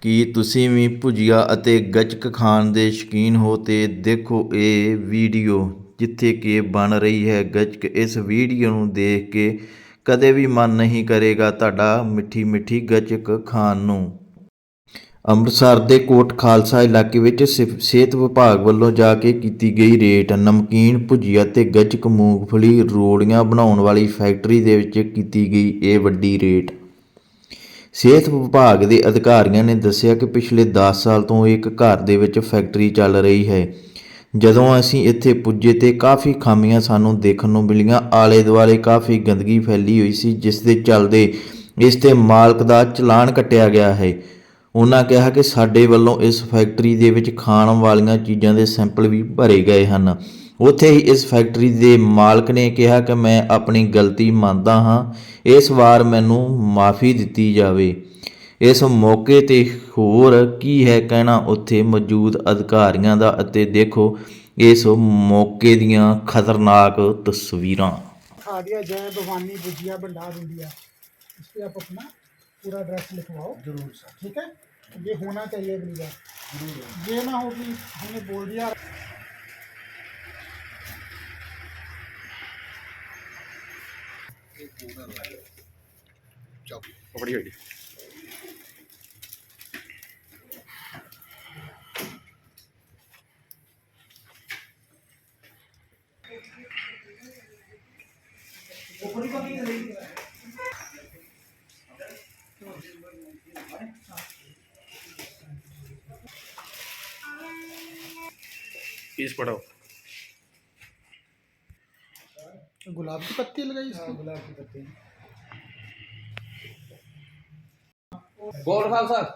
ਕੀ ਤੁਸੀਂ ਵੀ ਭੁਜੀਆ ਅਤੇ ਗੱਚਕ ਖਾਣ ਦੇ ਸ਼ੌਕੀਨ ਹੋ ਤੇ ਦੇਖੋ ਇਹ ਵੀਡੀਓ ਜਿੱਥੇ ਕਿ ਬਣ ਰਹੀ ਹੈ ਗੱਚਕ। ਇਸ ਵੀਡੀਓ ਨੂੰ ਦੇਖ ਕੇ ਕਦੇ ਵੀ ਮਨ ਨਹੀਂ ਕਰੇਗਾ ਤੁਹਾਡਾ ਮਿੱਠੀ ਮਿੱਠੀ ਗੱਚਕ ਖਾਣ ਨੂੰ। ਅੰਮ੍ਰਿਤਸਰ ਦੇ ਕੋਟ ਖਾਲਸਾ ਇਲਾਕੇ ਵਿੱਚ ਸਿ- ਸਿਹਤ ਵਿਭਾਗ ਵੱਲੋਂ ਜਾ ਕੇ ਕੀਤੀ ਗਈ ਰੇਟ ਨਮਕੀਨ ਭੁਜੀਆ ਤੇ ਗੱਚਕ ਮੂੰਗਫਲੀ ਰੋੜੀਆਂ ਬਣਾਉਣ ਵਾਲੀ ਫੈਕਟਰੀ ਦੇ ਵਿੱਚ ਕੀਤੀ ਗਈ ਇਹ ਵੱਡੀ ਰੇਟ। ਸਿਹਤ ਵਿਭਾਗ ਦੇ ਅਧਿਕਾਰੀਆਂ ਨੇ ਦੱਸਿਆ ਕਿ ਪਿਛਲੇ 10 ਸਾਲ ਤੋਂ ਇੱਕ ਘਰ ਦੇ ਵਿੱਚ ਫੈਕਟਰੀ ਚੱਲ ਰਹੀ ਹੈ। ਜਦੋਂ ਅਸੀਂ ਇੱਥੇ ਪੁੱਜੇ ਤੇ ਕਾਫੀ ਖਾਮੀਆਂ ਸਾਨੂੰ ਦੇਖਣ ਨੂੰ ਮਿਲੀਆਂ। ਆਲੇ ਦੁਆਲੇ ਕਾਫੀ ਗੰਦਗੀ ਫੈਲੀ ਹੋਈ ਸੀ, ਜਿਸ ਦੇ ਚੱਲਦੇ ਇਸ ਤੇ ਮਾਲਕ ਦਾ ਚਲਾਨ ਕੱਟਿਆ ਗਿਆ ਹੈ। ਉਹਨਾਂ ਕਿਹਾ ਕਿ ਸਾਡੇ ਵੱਲੋਂ ਇਸ ਫੈਕਟਰੀ ਦੇ ਵਿੱਚ ਖਾਣ ਵਾਲੀਆਂ ਚੀਜ਼ਾਂ ਦੇ ਸੈਂਪਲ ਵੀ ਭਰੇ ਗਏ ਹਨ। ਉੱਥੇ ਹੀ ਇਸ ਫੈਕਟਰੀ ਦੇ ਮਾਲਕ ਨੇ ਕਿਹਾ ਕਿ ਮੈਂ ਆਪਣੀ ਗਲਤੀ ਮੰਨਦਾ ਹਾਂ ਇਸ ਵਾਰ ਮੈਨੂੰ ਮਾਫੀ ਦਿੱਤੀ ਜਾਵੇ ਇਸ ਮੌਕੇ ਤੇ ਹੋਰ ਕੀ ਹੈ ਕਹਿਣਾ ਉੱਥੇ ਮੌਜੂਦ ਅਧਿਕਾਰੀਆਂ ਦਾ ਅਤੇ ਦੇਖੋ ਇਸ ਮੌਕੇ ਦੀਆਂ ਖਤਰਨਾਕ ਤਸਵੀਰਾਂ खा दिया जय भवानी भुजिया भंडार इंडिया इस पे आप अपना पूरा एड्रेस लिखवाओ जरूर सर ठीक है ये होना चाहिए अगली बार जरूर ये ना हो कि हमने बोल दिया ਕਪੜੀ ਹੋਈ पीस पढ़ाओ गुलाब की पत्ती लगाई हाँ, इसकी? गुलाब की पत्ती। बोल खाल साहब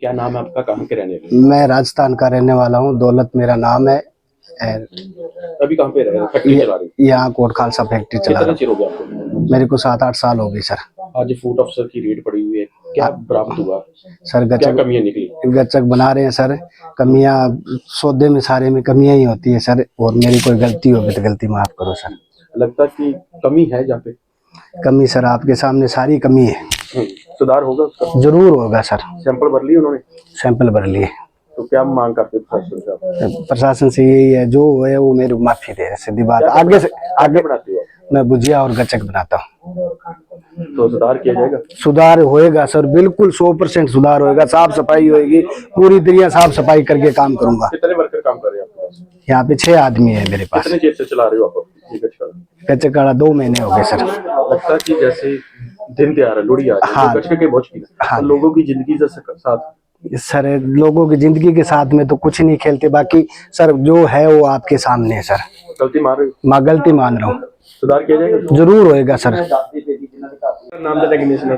क्या नाम है आपका? कहाँ के रहने वाले मैं राजस्थान का रहने वाला हूँ। दौलत मेरा नाम है। अभी कहाँ पे रह फैक्ट्री चला रही यहाँ कोट खालसा फैक्ट्री चला रहा हो। गया मेरे को सात आठ साल हो गए सर। आज फ़ूड ऑफिसर की रेट पड़ी हुई है। क्या हाँ। बरामद हुआ? सर गचक कमी निकली? गचक बना रहे हैं सर। कमियाँ सौदे में सारे में कमियाँ ही होती है सर। और मेरी कोई गलती होगी तो गलती माफ़ करो सर। लगता कि कमी है जहाँ पे? कमी सर आपके सामने सारी कमी है। हम्म, सुधार होगा उसका? ज़रूर होगा सर। सैंपल भर लिए उन्होंने? सैंपल भर लिए। तो क्या मांग करते प्रशासन से प्रशासन से यही है जो है वो मेरी माफ़ी दे सीधी बात। आगे से आगे बनाते हो मैं भुजिया और गचक बनाता हूँ। तो सुधार किया जाएगा? सुधार होएगा सर बिल्कुल सौ परसेंट सुधार होएगा साफ़ सफ़ाई होएगी पूरी तरह साफ़ सफ़ाई करके काम करूँगा। कितने वर्कर काम कर रहे हैं आपके पास? यहाँ पे छह आदमी है मेरे पास। कितने से चला रहे हो आप दो महीने हो गए सर। लगता है कि जैसे दिन त्योहार है लोहड़ी आ रही है हाँ। तो गचके के बहुत शौकीन है। हाँ। तो लोगों की ज़िंदगी से साथ? सर लोगों की ज़िंदगी के साथ में तो कुछ नहीं खेलते बाकी सर जो है वो आपके सामने है सर। गलती मार रहे हो? मैं गलती मान रहा हूँ। सुधार किया जाएगा? ज़रूर होएगा सर। ਨਾਮ ਦਾ ਡੈਗਨੇਸ਼ਨ ਹੈ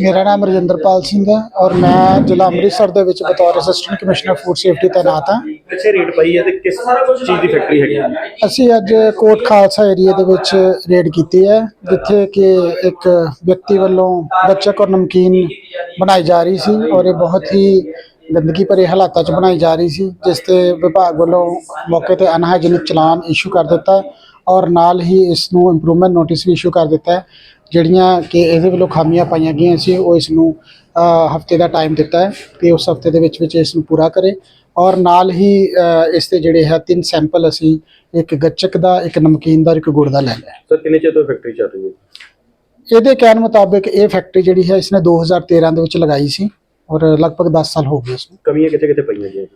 ਮੇਰਾ ਨਾਮ ਰਜਿੰਦਰਪਾਲ ਸਿੰਘ ਹੈ ਔਰ ਮੈਂ ਜ਼ਿਲ੍ਹਾ ਅੰਮ੍ਰਿਤਸਰ ਦੇ ਵਿੱਚ ਬਤੌਰ ਅਸਿਸਟੈਂਟ ਕਮਿਸ਼ਨਰ ਫੂਡ ਸੇਫਟੀ ਤਾਇਨਾਤ ਹਾਂ। ਅੱਛੇ ਰੇਟ ਪਈ ਹੈ ਤੇ ਕਿਸ ਚੀਜ਼ ਦੀ ਫੈਕਟਰੀ ਹੈਗੀ ਹੈ? ਅਸੀਂ ਅੱਜ ਕੋਟ ਖਾਲਸਾ ਏਰੀਆ ਦੇ ਵਿੱਚ ਰੇਡ ਕੀਤੀ ਹੈ ਜਿੱਥੇ ਕਿ ਇੱਕ ਵਿਅਕਤੀ ਵੱਲੋਂ ਗੱਚਕ ਔਰ ਨਮਕੀਨ ਬਣਾਈ ਜਾ ਰਹੀ ਸੀ ਔਰ ਇਹ ਬਹੁਤ ਹੀ ਗੰਦਗੀ ਭਰੇ ਹਾਲਾਤਾਂ 'ਚ ਬਣਾਈ ਜਾ ਰਹੀ ਸੀ ਜਿਸ ਤੇ ਵਿਭਾਗ ਵੱਲੋਂ ਮੌਕੇ ਤੇ ਅਨਹਾਈਜੀਨਿਕ ਚਲਾਨ ਇਸ਼ੂ ਕਰ ਦਿੱਤਾ ਔਰ ਨਾਲ ਹੀ ਇਸ ਨੂੰ ਇੰਪਰੂਵਮੈਂਟ ਨੋਟਿਸ ਵੀ ਇਸ਼ੂ ਕਰ ਦਿੱਤਾ ਹੈ। ਜਿਹੜੀਆਂ ਕਿ ਇਹਦੇ ਵੱਲੋਂ ਖਾਮੀਆਂ ਪਾਈਆਂ ਗਈਆਂ ਸੀ ਉਹ ਇਸ ਨੂੰ ਹਫ਼ਤੇ ਦਾ ਟਾਈਮ ਦਿੱਤਾ ਹੈ ਕਿ ਉਸ ਹਫ਼ਤੇ ਦੇ ਵਿੱਚ ਵਿੱਚ ਇਸ ਨੂੰ ਪੂਰਾ ਕਰੇ। ਔਰ ਨਾਲ ਹੀ ਇਸ ਦੇ ਜਿਹੜੇ ਹੈ ਤਿੰਨ ਸੈਂਪਲ ਅਸੀਂ ਇੱਕ ਗੱਚਕ ਦਾ ਇੱਕ ਨਮਕੀਨ ਦਾ ਇੱਕ ਗੁੜ ਦਾ ਲੈ ਲਿਆ। ਸਰ ਕਿੰਨੇ ਚਿਰ ਤੋਂ ਫੈਕਟਰੀ ਚੱਲ ਰਹੀ ਹੈ? ਇਹਦੇ ਕਹਿਣ ਮੁਤਾਬਿਕ ਇਹ ਫੈਕਟਰੀ ਜਿਹੜੀ ਹੈ ਇਸਨੇ 2013 ਦੇ ਵਿੱਚ ਲਗਾਈ ਸੀ ਔਰ ਲਗਭਗ 10 ਸਾਲ ਹੋ ਗਏ ਇਸ ਨੂੰ ਕਮੀਆਂ ਕਿੱਥੇ ਕਿੱਥੇ ਪਈਆਂ ਜੀ?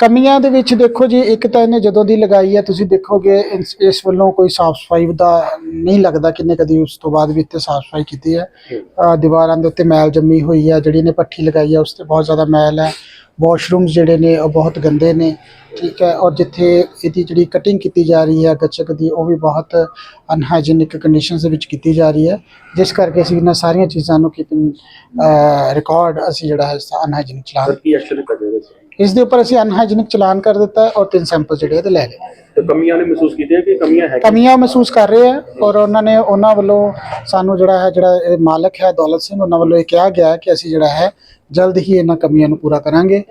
ਕਮੀਆਂ ਦੇ ਵਿੱਚ ਦੇਖੋ ਜੀ ਇੱਕ ਤਾਂ ਇਹਨੇ ਜਦੋਂ ਦੀ ਲਗਾਈ ਹੈ ਤੁਸੀਂ ਦੇਖੋਗੇ ਇਸ- ਇਸ ਵੱਲੋਂ ਕੋਈ ਸਾਫ਼ ਸਫ਼ਾਈ ਦਾ ਨਹੀਂ ਲੱਗਦਾ ਕਿੰਨੇ ਕਦੀ ਉਸ ਤੋਂ ਬਾਅਦ ਵੀ ਇੱਥੇ ਸਾਫ਼ ਸਫ਼ਾਈ ਕੀਤੀ ਹੈ। ਦੀਵਾਰਾਂ ਦੇ ਉੱਤੇ ਮੈਲ ਜੰਮੀ ਹੋਈ ਹੈ ਜਿਹੜੀ ਇਹਨੇ ਪੱਠੀ ਲਗਾਈ ਹੈ ਉਸ ਤੇ ਬਹੁਤ ਜ਼ਿਆਦਾ ਮੈਲ ਹੈ। ਵਾਸ਼ਰੂਮਸ ਜਿਹੜੇ ਨੇ ਉਹ ਬਹੁਤ ਗੰਦੇ ਨੇ ਠੀਕ ਹੈ ਔਰ ਜਿੱਥੇ ਇਹਦੀ ਜਿਹੜੀ ਕਟਿੰਗ ਕੀਤੀ ਜਾ ਰਹੀ ਹੈ ਗੱਚਕ ਦੀ ਉਹ ਵੀ ਬਹੁਤ ਅਨਹਾਈਜੀਨਿਕ ਕੰਡੀਸ਼ਨਸ ਦੇ ਵਿੱਚ ਕੀਤੀ ਜਾ ਰਹੀ ਹੈ। ਜਿਸ ਕਰਕੇ ਅਸੀਂ ਇਹਨਾਂ ਸਾਰੀਆਂ ਚੀਜ਼ਾਂ ਨੂੰ ਕੀਪਿੰਗ ਰਿਕਾਰਡ ਅਸੀਂ ਜਿਹੜਾ ਹੈ ਅਨਹਾਈਜੀਨਿਕ ਚਲਾ ਸਰ ਕੀ ਐਕਸ਼ਨ ਜਾਏਗਾ ਸਰ ਇਸ ਦੇ ਉੱਪਰ ਅਸੀਂ ਅਨਹਾਈਜੀਨਿਕ ਚਲਾਨ ਕਰ ਦਿੱਤਾ ਹੈ ਔਰ ਤਿੰਨ ਸੈਂਪਲ ਜਿਹੜੇ ਇਹਦੇ ਲੈ ਲਏ। ਤੇ ਕਮੀਆਂ ਨੇ ਮਹਿਸੂਸ ਕੀਤੀਆਂ ਕਿ ਕਮੀਆਂ ਹੈ ਕਮੀਆਂ ਮਹਿਸੂਸ ਕਰ ਰਹੇ ਆ ਔਰ ਉਹਨਾਂ ਨੇ ਉਹਨਾਂ ਵੱਲੋਂ ਸਾਨੂੰ ਜਿਹੜਾ ਹੈ ਜਿਹੜਾ ਇਹ ਮਾਲਕ ਹੈ ਦੌਲਤ ਸਿੰਘ ਉਹਨਾਂ ਵੱਲੋਂ ਇਹ ਕਿਹਾ ਗਿਆ ਹੈ ਕਿ ਅਸੀਂ ਜਿਹੜਾ ਹੈ ਜਲਦ ਹੀ ਇਹਨਾਂ ਕਮੀਆਂ ਨੂੰ ਪੂਰਾ ਕਰਾਂਗੇ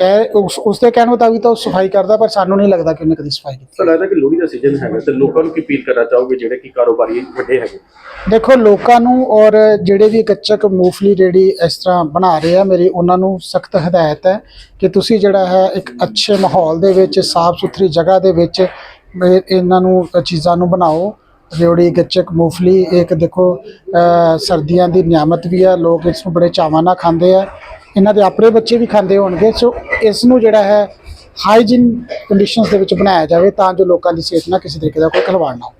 ਕਹਿ ਉਸ ਉਸਦੇ ਕਹਿਣ ਮੁਤਾਬਿਕ ਤਾਂ ਉਹ ਸਫ਼ਾਈ ਕਰਦਾ ਪਰ ਸਾਨੂੰ ਨਹੀਂ ਲੱਗਦਾ ਕਿ ਉਹਨੇ ਕਦੀ ਸਫ਼ਾਈ ਕੀਤੀ। ਤਾਂ ਲੱਗਦਾ ਕਿ ਲੋਹੜੀ ਦਾ ਸੀਜ਼ਨ ਹੈਗਾ ਤੇ ਲੋਕਾਂ ਨੂੰ ਕੀ ਅਪੀਲ ਕਰਨਾ ਚਾਹੋਗੇ ਜਿਹੜੇ ਕਿ ਕਾਰੋਬਾਰੀ ਵੱਡੇ ਹੈਗੇ? ਦੇਖੋ ਲੋਕਾਂ ਨੂੰ ਔਰ ਜਿਹੜੇ ਵੀ ਕੱਚਕ ਮੂੰਗਫਲੀ ਰੇੜੀ ਇਸ ਤਰ੍ਹਾਂ ਬਣਾ ਰਹੇ ਆ ਮੇਰੀ ਉਹਨਾਂ ਨੂੰ ਸਖਤ ਹਦਾਇਤ ਹੈ ਕਿ ਤੁਸੀਂ ਜਿਹੜਾ ਹੈ ਇੱਕ ਅੱਛੇ ਮਾਹੌਲ ਦੇ ਵਿੱਚ ਸਾਫ਼ ਸੁਥਰੀ ਜਗ੍ਹਾ ਦੇ ਵਿੱਚ ਇਹ- ਇਹਨਾਂ ਨੂੰ ਚੀਜ਼ਾਂ ਨੂੰ ਬਣਾਓ। ਰੇਵੜੀ ਗੱਚਕ ਮੂੰਗਫਲੀ ਇੱਕ ਦੇਖੋ ਸਰਦੀਆਂ ਦੀ ਨਿਆਮਤ ਵੀ ਆ ਲੋਕ ਇਸ ਨੂੰ ਬੜੇ ਚਾਵਾਂ ਨਾਲ ਖਾਂਦੇ ਆ। ਇਹਨਾਂ ਦੇ ਆਪਣੇ ਬੱਚੇ ਵੀ ਖਾਂਦੇ ਹੋਣਗੇ, ਸੋ ਇਸ ਨੂੰ ਜਿਹੜਾ ਹੈ ਹਾਈਜੀਨ ਕੰਡੀਸ਼ਨਸ ਦੇ ਵਿੱਚ ਬਣਾਇਆ ਜਾਵੇ ਤਾਂ ਜੋ ਲੋਕਾਂ ਦੀ ਸਿਹਤ ਨਾਲ ਕਿਸੇ ਤਰੀਕੇ ਦਾ ਕੋਈ ਖਿਲਵਾੜ ਨਾ ਹੋ